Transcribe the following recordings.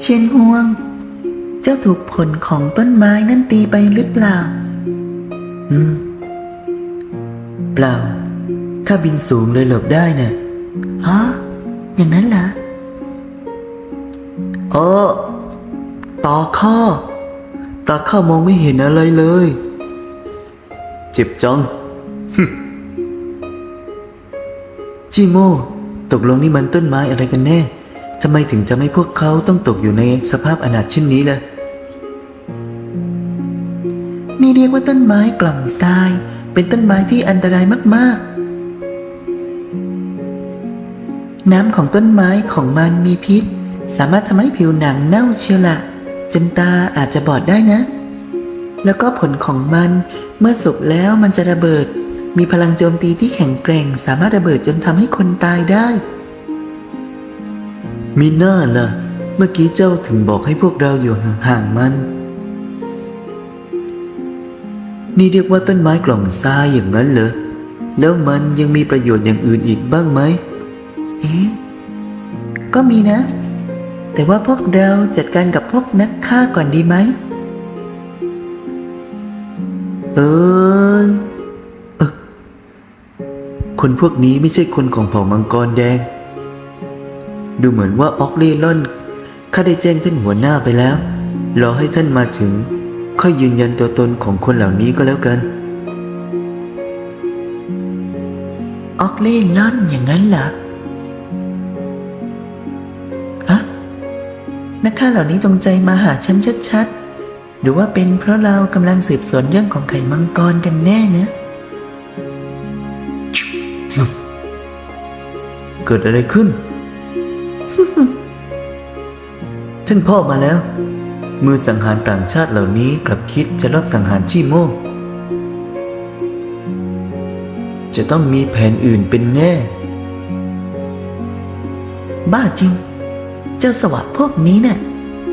เชียนห่วง เจ้าถูกผลของต้นไม้นั่นตีไปหรือเปล่า อืม เปล่า ข้าบินสูงเลยหลบได้น่ะอ๋อ อย่างนั้นเหรอเออตาข้า ตาข้ามองไม่เห็นอะไรเลย เจ็บจังจิโม ตกลงนี่มันต้นไม้อะไรกันแน่ ทำไมถึงจะไม่พวกเขาต้องตกอยู่ในสภาพอนาถเช่นนี้ล่ะ นี่เรียกว่าต้นไม้กล่องทราย เป็นต้นไม้ที่อันตรายมาก ๆ น้ำของต้นไม้ของมันมีพิษ สามารถทำให้ผิวหนังเน่าเชียวละจนตาอาจจะบอดได้นะ แล้วก็ผลของมันเมื่อสุกแล้วมันจะระเบิด มีพลังโจมตีที่แข็งแกร่ง สามารถระเบิดจนทำให้คนตายได้ มีหน้าล่ะ เมื่อกี้เจ้าถึงบอกให้พวกเราอยู่ห่างๆมัน นี่เรียกว่าต้นไม้กล่องทรายอย่างนั้นเหรอ แล้วมันยังมีประโยชน์อย่างอื่นอีกบ้างไหม เอ๊ะ ก็มีนะ แต่ว่าพวกเราจัดการกับพวกนักฆ่าก่อนดีไหม เออเออคนพวกนี้ไม่ใช่คนของเผ่ามังกรแดง ดูเหมือนว่าออกเล่ล่อนข้าได้แจ้งท่านหัวหน้าไปแล้ว รอให้ท่านมาถึง ค่อยยืนยันตัวตนของคนเหล่านี้ก็แล้วกันออกเล่ล่อนอย่างนั้นเหรออะนักฆ่าเหล่านี้จงใจมาหาฉันชัดๆ หรือว่าเป็นเพราะเรากำลังสืบสวนเรื่องของไข่มังกรกันแน่เนะเกิดอะไรขึ้น ท่านพ่อมาแล้ว มือสังหารต่างชาติเหล่านี้กลับคิดจะรอบสังหารชีโม จะต้องมีแผนอื่นเป็นแน่ บ้าจริง เจ้าสวะพวกนี้เนี่ย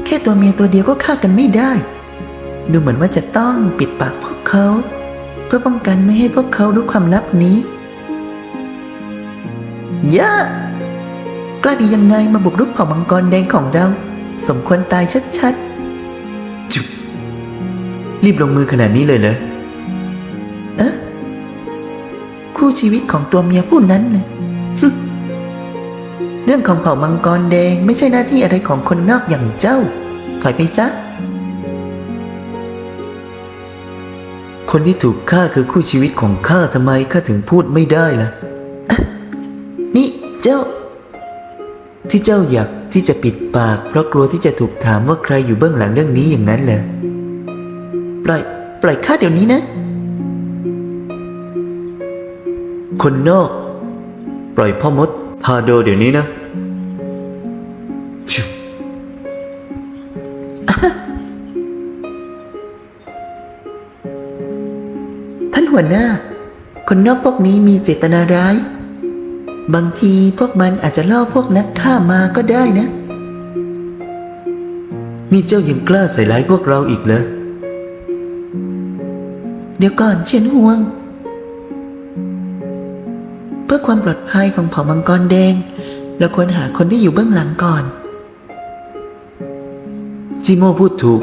แค่ตัวเมียตัวเดียวก็ฆ่ากันไม่ได้ ดูเหมือนว่าจะต้องปิดปากพวกเขา เพื่อป้องกันไม่ให้พวกเขารู้ความลับนี้ยะกล้าดียังไงมาบุกรุกเผ่ามังกรแดงของเรา สมควรตายชัดๆ จุบรีบลงมือขนาดนี้เลยเหรอเอ๊ะคู่ชีวิตของตัวเมียผู้นั้นเลยเรื่องของเผ่ามังกรแดงไม่ใช่หน้าที่อะไรของคนนอกอย่างเจ้า ถอยไปซะ คนที่ถูกฆ่าคือคู่ชีวิตของข้าทำไมข้าถึงพูดไม่ได้ล่ะอะนี่เจ้า ที่เจ้าอยาก ที่จะปิดปาก เพราะกลัวที่จะถูกถามว่าใครอยู่เบื้องหลังเรื่องนี้อย่างนั้นเหรอปล่อย ปล่อยข้าเดี๋ยวนี้นะ คนนอก ปล่อยพ่อมดทาโดเดี๋ยวนี้นะชิวท่านหัวหน้า คนนอกพวกนี้มีเจตนาร้าย บางทีพวกมันอาจจะล่อพวกนักฆ่ามาก็ได้นะ นี่เจ้ายังกล้าใส่ร้ายพวกเราอีกเหรอ เดี๋ยวก่อนเชียนห่วง เพื่อความปลอดภัยของเผ่ามังกรแดง เราควรหาคนที่อยู่เบื้องหลังก่อน จิโมพูดถูก